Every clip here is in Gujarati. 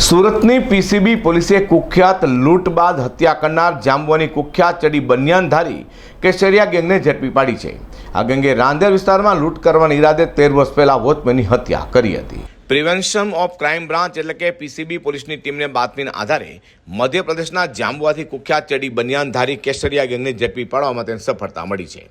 સુરતની પીસીબી પોલીસે કુખ્યાત લૂંટ બાદ હત્યા કરનાર જામવાની કુખ્યાત ચડી બનિયાનધારી કેસરિયા ગેંગને ઝડપી પાડી છે. આ ગંગે રાંદેર વિસ્તારમાં લૂંટ કરવાના ઈરાદે તેર વર્ષ પહેલા વોચમેનની હત્યા કરી હતી. પ્રિવેન્શન ઓફ ક્રાઇમ બ્રાન્ચ એટલે કે પીસીબી પોલીસની ટીમને બાતમીના આધારે મધ્યપ્રદેશના જાંબુઆથી કુખ્યાત ચડી બનિયાનધારી કેસરિયા ગેંગને ઝડપી પાડવામાં તેને સફળતા મળી છે.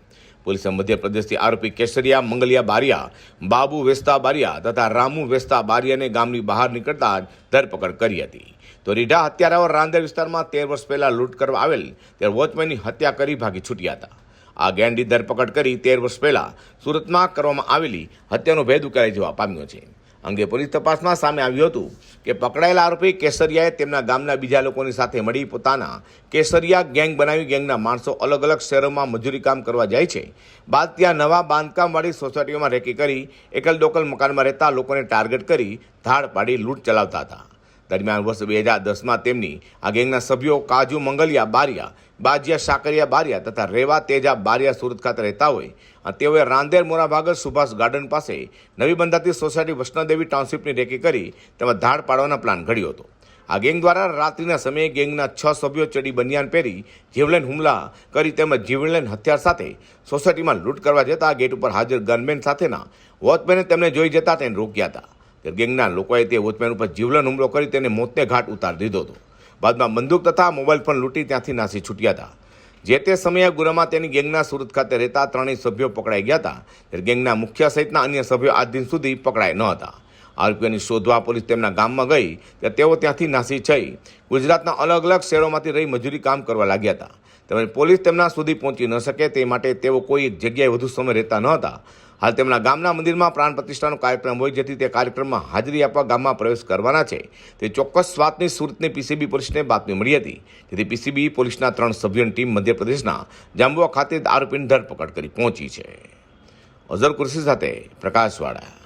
પોલીસે મધ્યપ્રદેશથી આરોપી કેસરિયા મંગલિયા બારિયા, બાબુ વેસ્તા બારિયા તથા રામુ વેસ્તા બારિયાને ગામની બહાર નીકળતા જ ધરપકડ કરી હતી. તો રીઢા હત્યારાઓ રાંદેર વિસ્તારમાં તેર વર્ષ પહેલાં લૂંટ કરવા આવેલ, ત્યારે વોચમેનની હત્યા કરી ભાગી છૂટ્યા હતા. આ ગેંગની ધરપકડ કરી તેર વર્ષ પહેલા સુરતમાં કરવામાં આવેલી હત્યાનો ભેદ ઉકેલાઈ જવા પામ્યો છે. અંગે પોલીસ તપાસમાં સામે આવ્યું હતું કે પકડાયેલા આરોપી કેસરિયાએ તેમના ગામના બીજા લોકોની સાથે મળી પોતાના કેસરિયા ગેંગ બનાવી ગેંગના માણસો અલગ અલગ શહેરોમાં મજૂરી કામ કરવા જાય છે. બાદ ત્યાં નવા બાંધકામવાળી સોસાયટીઓમાં રેકી કરી એકલ દોકલ મકાનમાં રહેતા લોકોને ટાર્ગેટ કરી ધાડ પાડી લૂંટ ચલાવતા હતા. દરમિયાન વર્ષ બે હજાર દસમાં તેમની આ ગેંગના સભ્યો કાજુ મંગલિયા બારિયા, બાજિયા સાકરિયા બારિયા તથા રેવા તેજા બારિયા સુરત ખાતે રહેતા હોય. અને તેઓએ રાંદેર મોરાભાગર સુભાષ ગાર્ડન પાસે નવી બંધાતી સોસાયટી વૈષ્ણોદેવી ટાઉનશીપની રેકી કરી તેમાં ધાડ પાડવાના પ્લાન ઘડ્યો હતો. આ ગેંગ દ્વારા રાત્રિના સમયે ગેંગના છ સભ્યો ચડી બનિયાન પહેરી જીવલેણ હુમલા કરી તેમજ જીવલેણ હથિયાર સાથે સોસાયટીમાં લૂંટ કરવા જતા ગેટ ઉપર હાજર ગનમેન સાથેના વોચમેને તેમને જોઈ જતા તેને રોક્યા હતા. ગેંગના લોકોએ તે વોચમેન ઉપર જીવલન હુમલો કરી તેને મોતને ઘાટ ઉતારી દીધો હતો. બાદમાં બંદૂક તથા મોબાઈલ ફોન લૂંટી ત્યાંથી નાસી છૂટ્યા હતા. જે તે સમયે ગુનામાં તેની ગેંગના સુરત ખાતે રહેતા ત્રણેય સભ્યો પકડાઈ ગયા હતા. ત્યારે ગેંગના મુખ્ય સહિતના અન્ય સભ્યો આજ દિન સુધી પકડાય ન હતા. આરોપીઓની શોધવા પોલીસ તેમના ગામમાં ગઈ, ત્યારે તેઓ ત્યાંથી નાસી થઈ ગુજરાતના અલગ અલગ શહેરોમાંથી રહી મજૂરી કામ કરવા લાગ્યા હતા. તેમજ પોલીસ તેમના સુધી પહોંચી ન શકે તે માટે તેઓ કોઈ એક જગ્યાએ વધુ સમય રહેતા ન હતા. હાલ તેમના ગામના મંદિરમાં પ્રાણ પ્રતિષ્ઠાનો કાર્યક્રમ હોય, જેથી તે કાર્યક્રમમાં હાજરી આપવા ગામમાં પ્રવેશ કરવાના છે. તે ચોક્કસ વાતની સુરતની પીસીબી પોલીસને બાતમી મળી હતી. જેથી પીસીબી પોલીસના ત્રણ સભ્યોની ટીમ મધ્યપ્રદેશના જાંબુવા ખાતે આરોપીની ધરપકડ કરી પહોંચી છે. અઝર કુર્સી સાથે પ્રકાશવાળા